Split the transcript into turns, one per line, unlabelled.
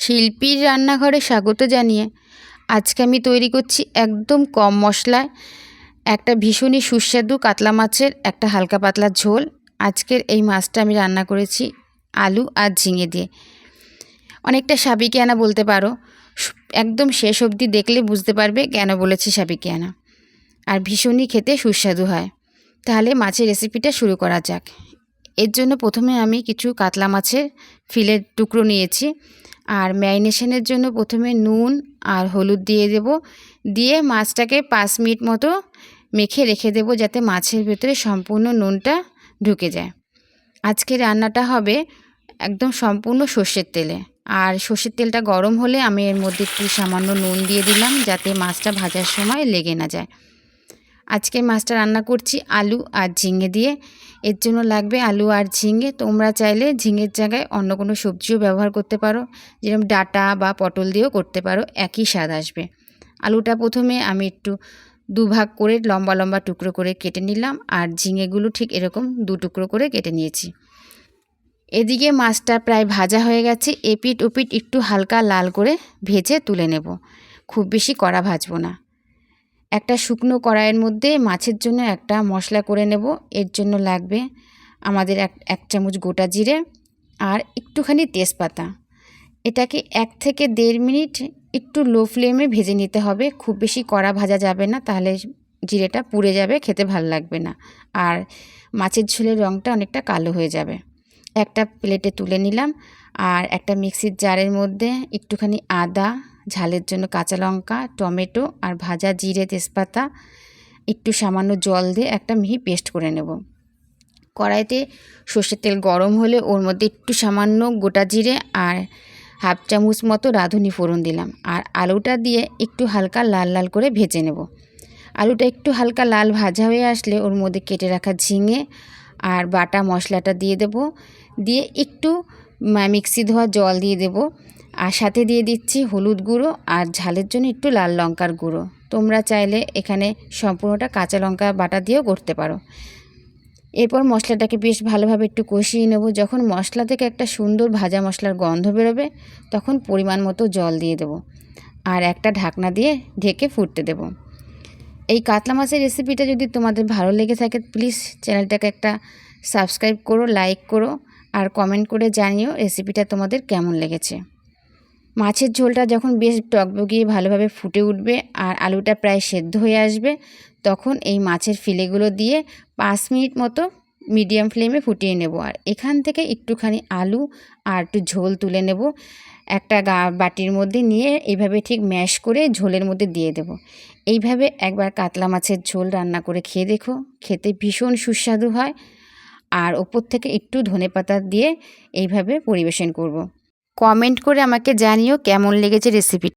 শিল্পীর রান্নাঘরে স্বাগত জানিয়ে আজকে আমি তৈরি করছি একদম কম মশলায় একটা ভীষণই সুস্বাদু কাতলা মাছের একটা হালকা পাতলা ঝোল। আজকের এই মাছটা আমি রান্না করেছি আলু আর ঝিঙে দিয়ে। অনেকটা সাবিকিয়ানা বলতে পারো। একদম শেষ অবধি দেখলে বুঝতে পারবে কেন বলেছি সাবিকিয়ানা আর ভীষণই খেতে সুস্বাদু হয়। তাহলে মাছের রেসিপিটা শুরু করা যাক। এর জন্য প্রথমে আমি কিছু কাতলা মাছের ফিলের টুকরো নিয়েছি। আর ম্যারিনেশনের জন্য প্রথমে নুন আর হলুদ দিয়ে দেব। দিয়ে মাছটাকে পাঁচ মিনিট মতো মেখে রেখে দেব যাতে মাছের ভেতরে সম্পূর্ণ নুনটা ঢুকে যায়। আজকে রান্নাটা হবে একদম সম্পূর্ণ সর্ষের তেলে। আর সর্ষের তেলটা গরম হলে আমি এর মধ্যে একটু সামান্য নুন দিয়ে দিলাম যাতে মাছটা ভাজার সময় লেগে না যায়। আজকে মাছটা রান্না করছি আলু আর ঝিঙে দিয়ে। এর জন্য লাগবে আলু আর ঝিঙে। তোমরা চাইলে ঝিঙের জায়গায় অন্য কোনো সবজিও ব্যবহার করতে পারো। যেরকম ডাটা বা পটল দিয়েও করতে পারো। একই স্বাদ আসবে। আলুটা প্রথমে আমি একটু দুভাগ করে লম্বা লম্বা টুকরো করে কেটে নিলাম আর ঝিঙেগুলো ঠিক এরকম দু টুকরো করে কেটে নিয়েছি। এদিকে মাছটা প্রায় ভাজা হয়ে গেছে। এপিট ওপিট একটু হালকা লাল করে ভেজে তুলে নেব। খুব বেশি কড়া ভাজবো না। একটা শুকনো কড়াইয়ের মধ্যে মাছের জন্য একটা মশলা করে নেব। এর জন্য লাগবে আমাদের এক এক চামচ গোটা জিরে আর একটুখানি তেজপাতা। এটাকে এক থেকে দেড় মিনিট একটু লো ফ্লেমে ভেজে নিতে হবে। খুব বেশি কড়া ভাজা যাবে না, তাহলে জিরেটা পুড়ে যাবে, খেতে ভালো লাগবে না। আর মাছের ঝোলের রঙটা অনেকটা কালো হয়ে যাবে। একটা প্লেটে তুলে নিলাম। আর একটা মিক্সির জারের মধ্যে একটুখানি আদা ঝালের জন্য কাঁচা লঙ্কা, টমেটো আর ভাজা জিরে তেজপাতা, একটু সামান্য জল দিয়ে একটা মিহি পেস্ট করে নেব। কড়াইতে সর্ষের তেল গরম হলে ওর মধ্যে একটু সামান্য গোটা জিরে আর হাফ চামচ মতো রাঁধুনি ফোড়ন দিলাম আর আলুটা দিয়ে একটু হালকা লাল লাল করে ভেজে নেব। আলুটা একটু হালকা লাল ভাজা হয়ে আসলে ওর মধ্যে কেটে রাখা ঝিঙে আর বাটা মশলাটা দিয়ে দেব। দিয়ে একটু মিক্সি ধোয়া জল দিয়ে দেব। আর সাথে দিয়ে দিচ্ছি হলুদ গুঁড়ো আর ঝালের জন্য একটু লাল লঙ্কার গুঁড়ো। তোমরা চাইলে এখানে সম্পূর্ণটা কাঁচা লঙ্কা বাটা দিয়েও করতে পারো। এরপর মশলাটাকে বেশ ভালোভাবে একটু কষিয়ে নেব। যখন মশলা থেকে একটা সুন্দর ভাজা মশলার গন্ধ বেরোবে, তখন পরিমাণ মতো জল দিয়ে দেব আর একটা ঢাকনা দিয়ে ঢেকে ফুটতে দেব। এই কাতলা মাছের রেসিপিটা যদি তোমাদের ভালো লেগে থাকে প্লিজ চ্যানেলটাকে একটা সাবস্ক্রাইব করো লাইক করো আর কমেন্ট করে জানিও রেসিপিটা তোমাদের কেমন লেগেছে। মাছের ঝোলটা যখন বেশ টকবগিয়ে ভালোভাবে ফুটে উঠবে আর আলুটা প্রায় সেদ্ধ হয়ে আসবে, তখন এই মাছের ফিলেগুলো দিয়ে পাঁচ মিনিট মতো মিডিয়াম ফ্লেমে ফুটিয়ে নেব। আর এখান থেকে একটুখানি আলু আর একটু ঝোল তুলে নেব। একটা গা, বাটির মধ্যে নিয়ে এইভাবে ঠিক ম্যাশ করে ঝোলের মধ্যে দিয়ে দেব। এইভাবে একবার কাতলা মাছের ঝোল রান্না করে খেয়ে দেখো, খেতে ভীষণ সুস্বাদু হয়। আর ওপর থেকে একটু ধনে পাতা দিয়ে এইভাবে পরিবেশন করব। কমেন্ট করে আমাকে জানিও কেমন লেগেছে রেসিপি